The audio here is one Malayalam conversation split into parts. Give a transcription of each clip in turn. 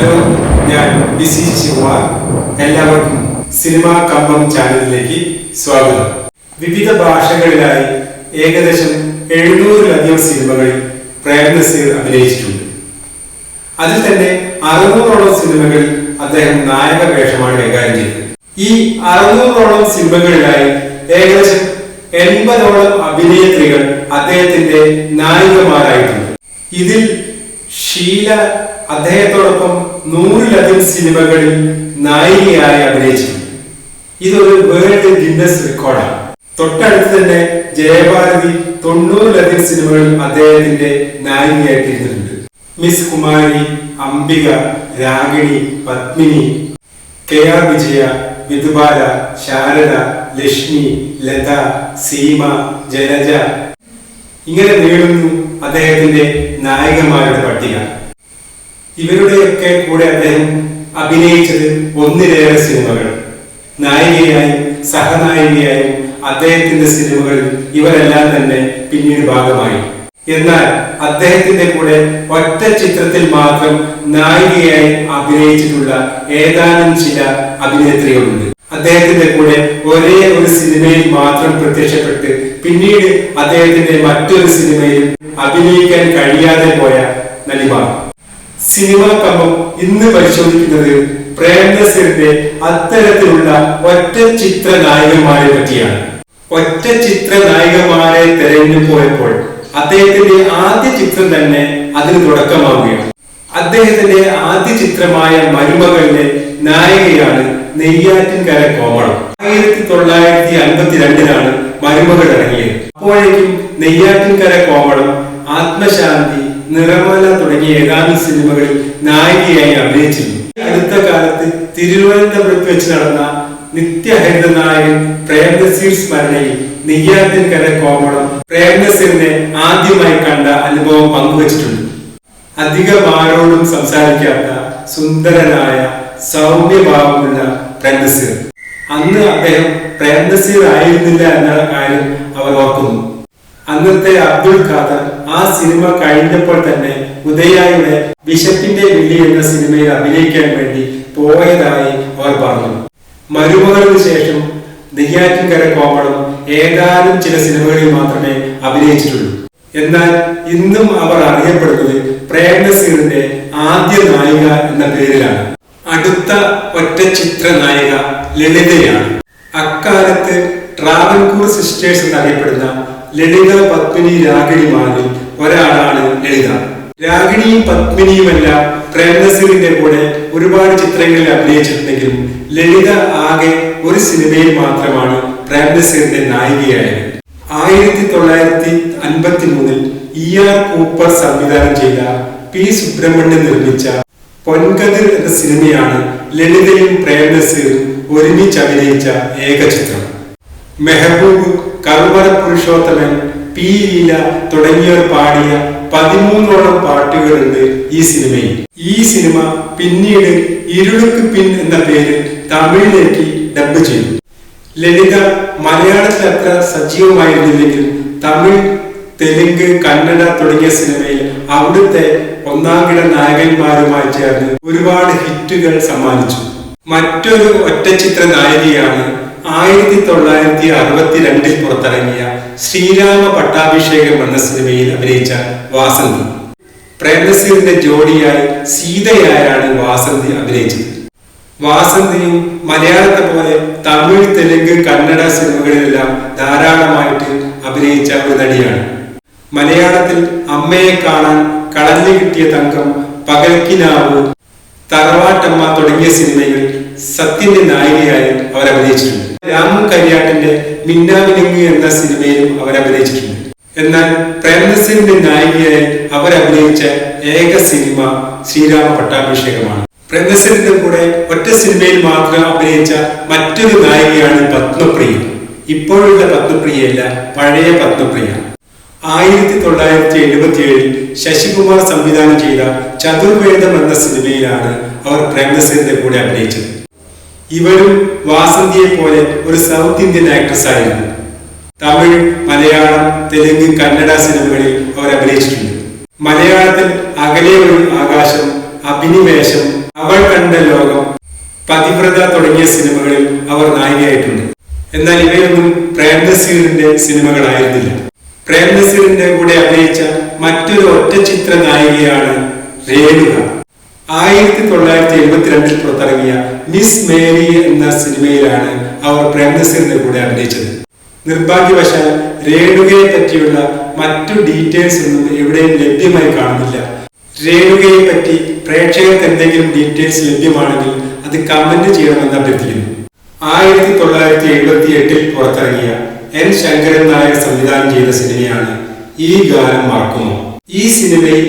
ഹലോ ഞാൻ ബിസി ശിവകുമാർ എല്ലാവർക്കും സിനിമാ കമ്പം ചാനലിലേക്ക് സ്വാഗതം. വിവിധ ഭാഷകളിലായി ഏകദേശം എഴുന്നൂറിലധികം സിനിമകളിൽ പ്രേംനസീർ അഭിനയിച്ചിട്ടുണ്ട്. അതിൽ തന്നെ അറുന്നൂറോളം സിനിമകളിൽ അദ്ദേഹം നായക വേഷമാണ് കൈകാര്യം ചെയ്തത്. ഈ അറുന്നൂറോളം സിനിമകളിലായി ഏകദേശം എൺപതോളം അഭിനേത്രികൾ അദ്ദേഹത്തിന്റെ നായികമാരായിട്ടുണ്ട്. ഇതിൽ ഷീല അദ്ദേഹത്തോടൊപ്പം നൂറിലധികം സിനിമകളിൽ നായികയായി അഭിനയിച്ചു. ഇതൊരു വേൾഡ് ഗിന്നസ് റെക്കോർഡാണ്. തൊട്ടടുത്ത് തന്നെ ജയഭാരതി തൊണ്ണൂറിലധികം സിനിമകളിൽ അദ്ദേഹത്തിന്റെ നായികയായിട്ടിരുന്നിട്ടുണ്ട് miss Kumari Ambika Ragini Padmini K R Vijaya Vidhubala Sharada Lakshmi Latha Seema Jalaja. ഇങ്ങനെ നീളുന്നു അദ്ദേഹത്തിന്റെ നായകന്മാരുടെ പട്ടിക. ഇവരുടെയൊക്കെ കൂടെ അദ്ദേഹം അഭിനയിച്ചത് ഒന്നിലേറെ സിനിമകൾ. നായികയായും സഹനായികയായും അദ്ദേഹത്തിന്റെ സിനിമകളിൽ ഇവരെല്ലാം തന്നെ പിന്നീട് ഭാഗമായി. എന്നാൽ അദ്ദേഹത്തിന്റെ കൂടെ ഒറ്റ ചിത്രത്തിൽ മാത്രം നായികയായി അഭിനയിച്ചിട്ടുള്ള ഏതാനും ചില അഭിനേത്രികളുണ്ട്. അദ്ദേഹത്തിന്റെ കൂടെ ഒരേ ഒരു സിനിമയിൽ മാത്രം പ്രത്യക്ഷപ്പെട്ട് പിന്നീട് അദ്ദേഹത്തിന്റെ മറ്റൊരു സിനിമയിൽ അഭിനയിക്കാൻ കഴിയാതെ പോയ നലിമാർ സിനിമാ കമ്പം ഇന്ന് പരിശോധിക്കുന്നത് പ്രേംനസീറിന്റെ അത്തരത്തിലുള്ള ഒറ്റ ചിത്ര നായകന്മാരെ പറ്റിയാണ്. ഒറ്റ ചിത്ര നായകന്മാരെ തെരഞ്ഞു പോയപ്പോൾ അദ്ദേഹത്തിന്റെ ആദ്യ ചിത്രം തന്നെ അതിന് തുടക്കമാവുകയാണ്. അദ്ദേഹത്തിന്റെ ആദ്യ ചിത്രമായ മരുമകളിലെ നായികയാണ് നെയ്യാറ്റിൻകര കോമളം. ആയിരത്തി തൊള്ളായിരത്തി അൻപത്തിരണ്ടിലാണ് മരുമകൾ ഇറങ്ങിയത്. അപ്പോഴേക്കും നെയ്യാറ്റിൻകര കോമളം ആത്മശാന്തി നിറമാല തുടങ്ങിയ ഏതാനും സിനിമകളിൽ നായികയായി അഭിനയിച്ചിരുന്നു. അടുത്ത കാലത്ത് തിരുവനന്തപുരത്ത് വെച്ച് നടന്ന നിത്യഹരിത നായകൻ പ്രേംനസീർ സ്മരണയിൽ നെയ്യാറ്റിൻകര കോമളം പ്രേംനസീറിനെ ആദ്യമായി കണ്ട അനുഭവം പങ്കുവച്ചിട്ടുണ്ട്. അധികം ആരോടും സംസാരിക്കാത്ത സുന്ദരനായ സൗമ്യഭാവമുള്ള പ്രേംനസീർ. അന്ന് അദ്ദേഹം പ്രേംനസീർ ആയിരുന്നില്ല എന്ന കാര്യം അവർ ഓർക്കുന്നു. അന്നത്തെ അബ്ദുൾ ഖാദർ ആ സിനിമ കഴിഞ്ഞപ്പോൾ തന്നെ ഉദയായുടെ വിശപ്പിന്റെ വില്ലി എന്ന സിനിമയിൽ അഭിനയിക്കാൻ വേണ്ടി പോയതായി അവർ പറഞ്ഞു. മരുമകൾക്ക് ശേഷം നെയ്യാറ്റിൻകര കോമളം ഏതാനും ചില സിനിമകളിൽ മാത്രമേ അഭിനയിച്ചിട്ടുള്ളൂ. എന്നാൽ ഇന്നും അവർ അറിയപ്പെടുന്നത് പ്രേംനസീറിന്റെ ആദ്യ നായിക എന്ന പേരിലാണ്. അടുത്ത ഒറ്റ ചിത്ര നായിക ലളിതയാണ്. അക്കാലത്ത് ട്രാവൻകൂർ സിസ്റ്റേഴ്സ് എന്നറിയപ്പെടുന്ന ലളിത പത്മിനി രാഗിണിമാരിൽ ഒരാളാണ് ലളിത. രാഗിണിയും പത്മിനിയുമെല്ലാം പ്രേംനസീറിന്റെ കൂടെ ഒരുപാട് ചിത്രങ്ങളിൽ അഭിനയിച്ചിട്ടുണ്ടെങ്കിലും ലളിത ആകെ ഒരു സിനിമയിൽ മാത്രമാണ് പ്രേംനസീറിന്റെ നായികയായത്. ആയിരത്തി തൊള്ളായിരത്തി അൻപത്തി മൂന്നിൽ ഇ ആർ കൂപ്പർ സംവിധാനം ചെയ്ത പി സുബ്രഹ്മണ്യൻ നിർമ്മിച്ച പൊൻകതിർ എന്ന സിനിമയാണ് ലളിതയും പ്രേംനസീറും ഒരുമിച്ച് അഭിനയിച്ച ഏക ചിത്രം മെഹബൂബ് കറുവറ പുരുഷോത്തമൻ പി ലീല തുടങ്ങിയവർ പാടിയ പതിമൂന്നോളം പാട്ടുകളുണ്ട് ഈ സിനിമയിൽ. ഈ സിനിമ പിന്നീട് ഇരുളക്ക് പിൻ എന്ന പേരിൽ തമിഴിലേക്ക് ഡബ് ചെയ്തു. ലളിത മലയാളത്തിൽ അത്ര സജീവമായിരുന്നില്ലെങ്കിൽ തമിഴ് തെലുങ്ക് കന്നഡ തുടങ്ങിയ സിനിമയിൽ അവിടുത്തെ ഒന്നാംകിട നായകന്മാരുമായി ചേർന്ന് ഒരുപാട് ഹിറ്റുകൾ സമ്മാനിച്ചു. മറ്റൊരു ഒറ്റ ചിത്ര നായികയാണ് ആയിരത്തി തൊള്ളായിരത്തി അറുപത്തിരണ്ടിൽ പുറത്തിറങ്ങിയ ശ്രീരാമ പട്ടാഭിഷേകം എന്ന സിനിമയിൽ അഭിനയിച്ച വാസന്തി. പ്രേംനസീറിന്റെ ജോഡിയായി സീതയായാണ് വാസന്തി അഭിനയിച്ചത്. വാസന്തിയും മലയാളത്തെ പോലെ തമിഴ് തെലുങ്ക് കന്നഡ സിനിമകളിലെല്ലാം ധാരാളമായിട്ട് അഭിനയിച്ച ഒരു നടിയാണ്. മലയാളത്തിൽ അമ്മയെ കാണാൻ കളഞ്ഞു കിട്ടിയ തങ്കം പകൽക്കിനാവ് തറവാട്ടമ്മ തുടങ്ങിയ സിനിമകളിൽ സത്യന്റെ നായികയായി അവർ അഭിനയിച്ചിട്ടുണ്ട് രാമു കരിയാട്ടിന്റെ മിന്നാമിനുങ്ങ് എന്ന സിനിമയിലും അവർ അഭിനയിച്ചിട്ടുണ്ട് എന്നാൽ പ്രേംനസീറിന്റെ നായികയായി അവർ അഭിനയിച്ച ഏക സിനിമ ശ്രീരാമ പട്ടാഭിഷേകമാണ്. പ്രേംനസീറിന്റെ കൂടെ ഒറ്റ സിനിമയിൽ മാത്രം അഭിനയിച്ച മറ്റൊരു നായികയാണ് പത്മപ്രിയ. ഇപ്പോഴുള്ള പത്മപ്രിയയല്ല പഴയ പത്മപ്രിയ. ആയിരത്തി തൊള്ളായിരത്തി എഴുപത്തി ഏഴിൽ ശശികുമാർ സംവിധാനം ചെയ്ത ചതുർവേദം എന്ന സിനിമയിലാണ് അവർ പ്രേംനസീറിന്റെ കൂടെ അഭിനയിച്ചത്. ഇവരും വാസന്തിയെ പോലെ ഒരു സൗത്ത് ഇന്ത്യൻ ആക്ട്രസ് ആയിരുന്നു. തമിഴ് മലയാളം തെലുങ്ക് കന്നഡ സിനിമകളിൽ അവർ അഭിനയിച്ചിട്ടുണ്ട്. മലയാളത്തിൽ അകലെ ഒരു ആകാശം അഭിനിവേശം അവൾ കണ്ട ലോകം പതിവ്രത തുടങ്ങിയ സിനിമകളിൽ അവർ നായികയായിട്ടുണ്ട്. എന്നാൽ ഇവയൊന്നും പ്രേംനസീറിന്റെ സിനിമകളായിരുന്നില്ല. പ്രേംനസീറിന്റെ കൂടെ അഭിനയിച്ച മറ്റൊരു ഒറ്റ ചിത്ര നായികയാണ് രേണുക. ആയിരത്തി തൊള്ളായിരത്തി എഴുപത്തിരണ്ടിൽ പുറത്തിറങ്ങിയ മിസ് മേരി എന്ന സിനിമയിലാണ് അവർ പ്രേംനസീറിന്റെ കൂടെ അഭിനയിച്ചത്. നിർഭാഗ്യവശാൽ രേണുകയെ പറ്റിയുള്ള മറ്റു ഡീറ്റെയിൽസ് ഒന്നും എവിടെയും ലഭ്യമായി കാണുന്നില്ല. രേണുകയെ പറ്റി പ്രേക്ഷകർക്ക് എന്തെങ്കിലും ഡീറ്റെയിൽസ് ലഭ്യമാണെങ്കിൽ അത് കമന്റ് ചെയ്യണമെന്ന് അഭ്യർത്ഥിക്കുന്നു. ആയിരത്തി തൊള്ളായിരത്തി എഴുപത്തി എട്ടിൽ പുറത്തിറങ്ങിയ എൻ ശങ്കരൻ നായർ സംവിധാനം ചെയ്ത സിനിമയാണ് ഈ ഗാനം മറക്കുമോ? ഈ സിനിമയിൽ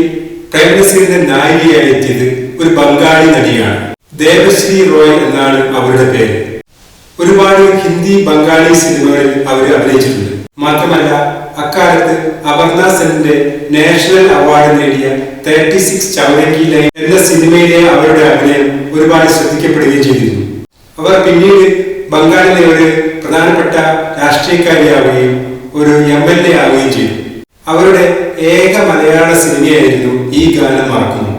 പ്രേംനസീറിന്റെ നായികയായി എത്തിയത് ഒരു ബംഗാളി നടിയാണ്. ദേവശ്രീ റോയ് എന്നാണ് അവരുടെ പേര്. ഒരുപാട് ഹിന്ദി ബംഗാളി സിനിമകളിൽ അവർ അഭിനയിച്ചിട്ടുണ്ട്. മാത്രമല്ല അക്കാലത്ത് അപർണ സെന്റെ നാഷണൽ അവാർഡ് നേടിയ തേർട്ടി സിക്സ് ചൗരക്കി ലൈൻ എന്ന സിനിമയിലെ അവരുടെ അഭിനയം ഒരുപാട് ശ്രദ്ധിക്കപ്പെടുകയും ചെയ്തിരുന്നു. അവർ പിന്നീട് ബംഗാളിലെ ഒരു പ്രധാനപ്പെട്ട രാഷ്ട്രീയക്കാരിയാവുകയും ഒരു എം എൽ എ ആവുകയും ചെയ്തു. അവരുടെ ഏക മലയാള സിനിമയായിരുന്നു ഈ ഗാനം മറക്കുമോ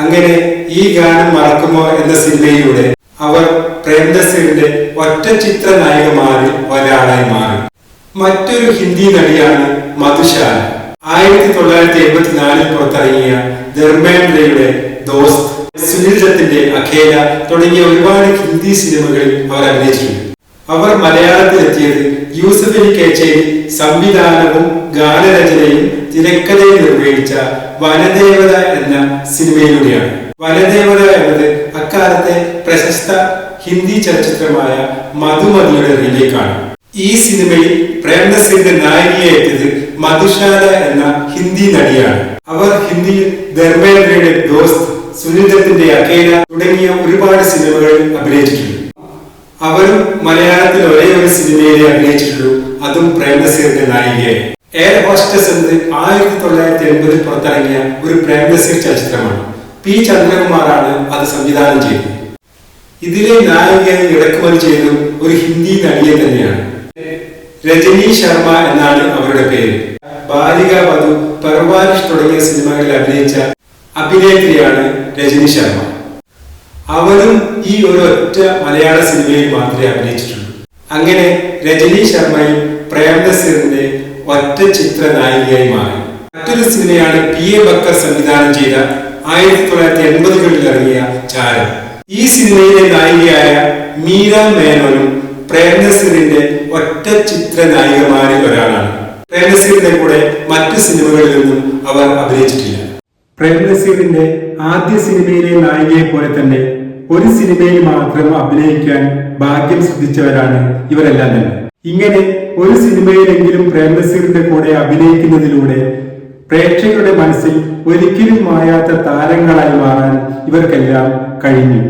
അങ്ങനെ ഈ ഗാനം മറക്കുമോ എന്ന സിനിമയിലൂടെ അവർ പ്രേംനസീറിന്റെ ഒറ്റ ചിത്ര നായികമാരിൽ ഒരാളായി മാറി. മറ്റൊരു ഹിന്ദി നടിയാണ് മധുശാല. ആയിരത്തി തൊള്ളായിരത്തി എൺപത്തിനാലിൽ പുറത്തിറങ്ങിയ ധർമ്മേന്ദ്രയുടെ ദോസ്ത് സുനിൽ ദത്തിന്റെ അഖേല തുടങ്ങിയ ഒരുപാട് ഹിന്ദി സിനിമകളിൽ അവർ അഭിനയിച്ചിട്ടുണ്ട്. അവർ മലയാളത്തിലെത്തിയത് യൂസഫ് കേച്ചേരി സംവിധാനവും ഗാനരചനയും തിരക്കഥയും നിർവഹിച്ച വനദേവത എന്ന സിനിമയിലൂടെയാണ്. വനദേവത എന്നത് അക്കാലത്തെ പ്രശസ്ത ഹിന്ദി ചലച്ചിത്രമായ മധുമതിയുടെ റീമേക്കാണ്. ഈ സിനിമയിൽ പ്രേംനസിന്റെ നായികയെ എത്തിയത് മധുശാല എന്ന ഹിന്ദി നടിയാണ്. അവർ ഹിന്ദിയിൽ ധർമ്മേന്ദ്രയുടെ ദോസ്ത് സുനിതത്തിന്റെ അകേല തുടങ്ങിയ ഒരുപാട് സിനിമകളിൽ അഭിനയിച്ചിട്ടുണ്ട്. അവരും മലയാളത്തിൽ ഒരേ ഒരു സിനിമയിലെ അഭിനയിച്ചിട്ടുള്ളൂ. അതും പ്രേംനസീറിന്റെ നായികയെ എയർ ഹോസ്റ്റസ് എന്ന് ആയിരത്തി തൊള്ളായിരത്തി എൺപതിൽ പുറത്തിറങ്ങിയ ഒരു പ്രേംനസീർ ചലച്ചിത്രമാണ്. പി ചന്ദ്രകുമാറാണ് അത് സംവിധാനം ചെയ്തത്. ഇതിലെ നായികയെ ഇറക്കുമതി ചെയ്തതും ഒരു ഹിന്ദി നടിയെ തന്നെയാണ്. രജനി ശർമ്മ എന്നാണ് അവരുടെ പേര്. ബാലിക വധു പെർവാരിഷ് തുടങ്ങിയ സിനിമകളിൽ അഭിനയിച്ച അഭിനേത്രിയാണ് രജനി ശർമ്മ. അവരും ഈ ഒരു ഒറ്റ മലയാള സിനിമയിൽ മാത്രമേ അഭിനയിച്ചിട്ടുള്ളൂ. അങ്ങനെ രജനി ശർമ്മയും പ്രേംനസീറിന്റെ ഒറ്റ ചിത്ര നായികയായി മാറി. മറ്റൊരു സിനിമയാണ് പി എ ബക്കർ സംവിധാനം ചെയ്ത ആയിരത്തി തൊള്ളായിരത്തി എൺപതുകളിൽ ഇറങ്ങിയ ചാരം. ഈ സിനിമയിലെ നായികയായ മീര മേനോനും പ്രേംനസീറിന്റെ ഒറ്റ ചിത്ര നായികമാരിൽ ഒരാളാണ്. പ്രേംനസീറിന്റെ കൂടെ മറ്റു സിനിമകളിൽ നിന്നും അവർ അഭിനയിച്ചിട്ടില്ല. പ്രേംനസീറിന്റെ ആദ്യ സിനിമയിലെ നായികയെ പോലെ തന്നെ ഒരു സിനിമയിൽ മാത്രം അഭിനയിക്കാൻ ഭാഗ്യം സിദ്ധിച്ചവരാണ് ഇവരെല്ലാം തന്നെ. ഇങ്ങനെ ഒരു സിനിമയിലെങ്കിലും പ്രേംനസീറിന്റെ കൂടെ അഭിനയിക്കുന്നതിലൂടെ പ്രേക്ഷകരുടെ മനസ്സിൽ ഒരിക്കലും മായാത്ത താരങ്ങളായി മാറാൻ ഇവർക്കെല്ലാം കഴിഞ്ഞു.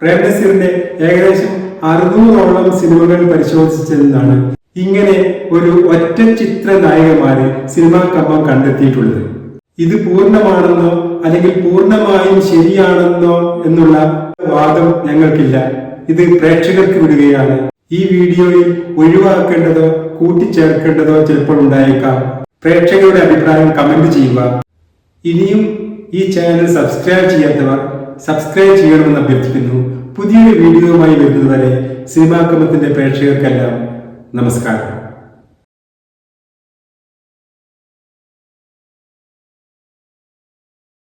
പ്രേംനസീറിന്റെ ഏകദേശം അറുന്നൂറോളം സിനിമകൾ പരിശോധിച്ചതെന്നാണ് ഇങ്ങനെ ഒരു ഒറ്റ ചിത്ര നായകമാരെ സിനിമാ കമ്പം കണ്ടെത്തിയിട്ടുള്ളത്. ഇത് പൂർണമാണെന്നോ അല്ലെങ്കിൽ പൂർണമായും ശരിയാണെന്നോ എന്നുള്ള വാദം ഞങ്ങൾക്കില്ല. ഇത് പ്രേക്ഷകർക്ക് വിടുകയാണ്. ഈ വീഡിയോയിൽ ഒഴിവാക്കേണ്ടതോ കൂട്ടിച്ചേർക്കേണ്ടതോ ചിലപ്പോൾ ഉണ്ടായേക്കാം. പ്രേക്ഷകരുടെ അഭിപ്രായം കമന്റ് ചെയ്യുക. ഇനിയും ഈ ചാനൽ സബ്സ്ക്രൈബ് ചെയ്യാത്തവർ സബ്സ്ക്രൈബ് ചെയ്യണമെന്ന് അഭ്യർത്ഥിക്കുന്നു. പുതിയൊരു വീഡിയോയുമായി വരുന്നതുവരെ സിനിമാക്രമത്തിന്റെ പ്രേക്ഷകർക്കെല്ലാം നമസ്കാരം.